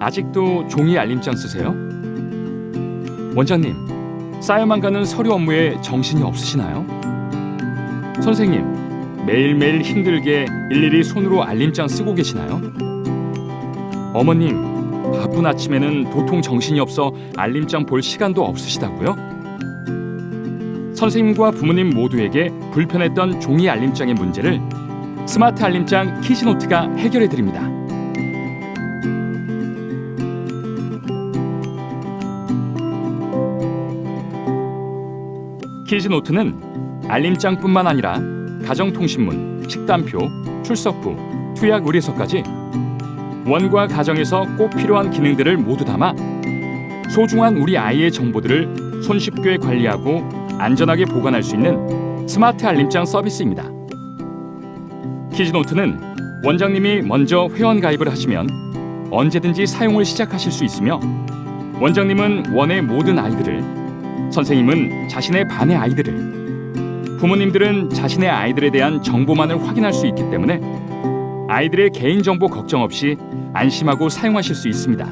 아직도 종이 알림장 쓰세요? 원장님, 쌓여만 가는 서류 업무에 정신이 없으시나요? 선생님, 매일매일 힘들게 일일이 손으로 알림장 쓰고 계시나요? 어머님, 바쁜 아침에는 도통 정신이 없어 알림장 볼 시간도 없으시다고요? 선생님과 부모님 모두에게 불편했던 종이 알림장의 문제를 스마트 알림장 키즈노트가 해결해 드립니다. 키즈노트는 알림장뿐만 아니라 가정통신문, 식단표, 출석부, 투약 의뢰서까지 원과 가정에서 꼭 필요한 기능들을 모두 담아 소중한 우리 아이의 정보들을 손쉽게 관리하고 안전하게 보관할 수 있는 스마트 알림장 서비스입니다. 키즈노트는 원장님이 먼저 회원 가입을 하시면 언제든지 사용을 시작하실 수 있으며 원장님은 원의 모든 아이들을 선생님은 자신의 반의 아이들을 부모님들은 자신의 아이들에 대한 정보만을 확인할 수 있기 때문에 아이들의 개인정보 걱정 없이 안심하고 사용하실 수 있습니다.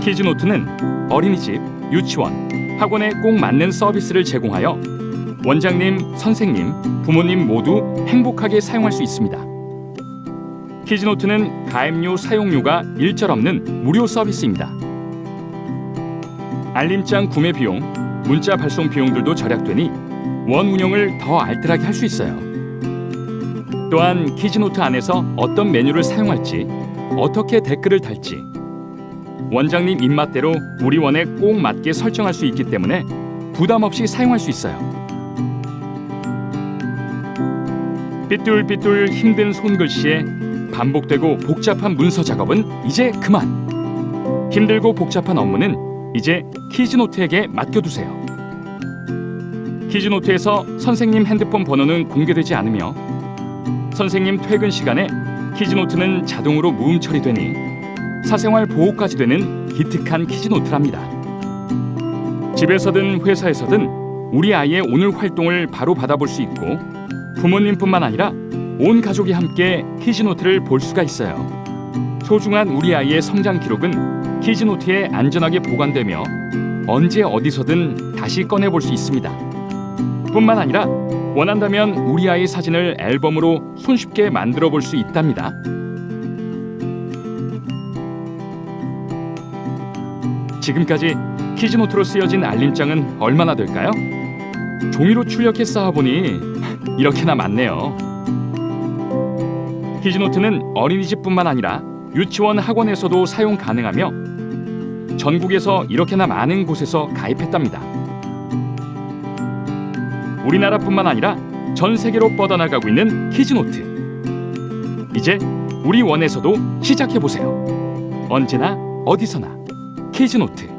키즈노트는 어린이집, 유치원, 학원에 꼭 맞는 서비스를 제공하여 원장님, 선생님, 부모님 모두 행복하게 사용할 수 있습니다. 키즈노트는 가입료 사용료가 일절 없는 무료 서비스입니다. 알림장 구매 비용, 문자 발송 비용들도 절약되니 원 운영을 더 알뜰하게 할 수 있어요. 또한 키즈노트 안에서 어떤 메뉴를 사용할지, 어떻게 댓글을 달지, 원장님 입맛대로 우리 원에 꼭 맞게 설정할 수 있기 때문에 부담 없이 사용할 수 있어요. 삐뚤삐뚤 힘든 손글씨에 반복되고 복잡한 문서 작업은 이제 그만. 힘들고 복잡한 업무는 이제 키즈노트에게 맡겨두세요. 키즈노트에서 선생님 핸드폰 번호는 공개되지 않으며 선생님 퇴근 시간에 키즈노트는 자동으로 무음 처리되니 사생활 보호까지 되는 기특한 키즈노트랍니다. 집에서든 회사에서든 우리 아이의 오늘 활동을 바로 받아볼 수 있고 부모님뿐만 아니라 온 가족이 함께 키즈노트를 볼 수가 있어요. 소중한 우리 아이의 성장 기록은 키즈노트에 안전하게 보관되며 언제 어디서든 다시 꺼내 볼 수 있습니다. 뿐만 아니라 원한다면 우리 아이 사진을 앨범으로 손쉽게 만들어 볼 수 있답니다. 지금까지 키즈노트로 쓰여진 알림장은 얼마나 될까요? 종이로 출력해 쌓아보니 이렇게나 많네요. 키즈노트는 어린이집뿐만 아니라 유치원 학원에서도 사용 가능하며 전국에서 이렇게나 많은 곳에서 가입했답니다. 우리나라뿐만 아니라 전 세계로 뻗어나가고 있는 키즈노트. 이제 우리 원에서도 시작해 보세요. 언제나 어디서나 키즈노트.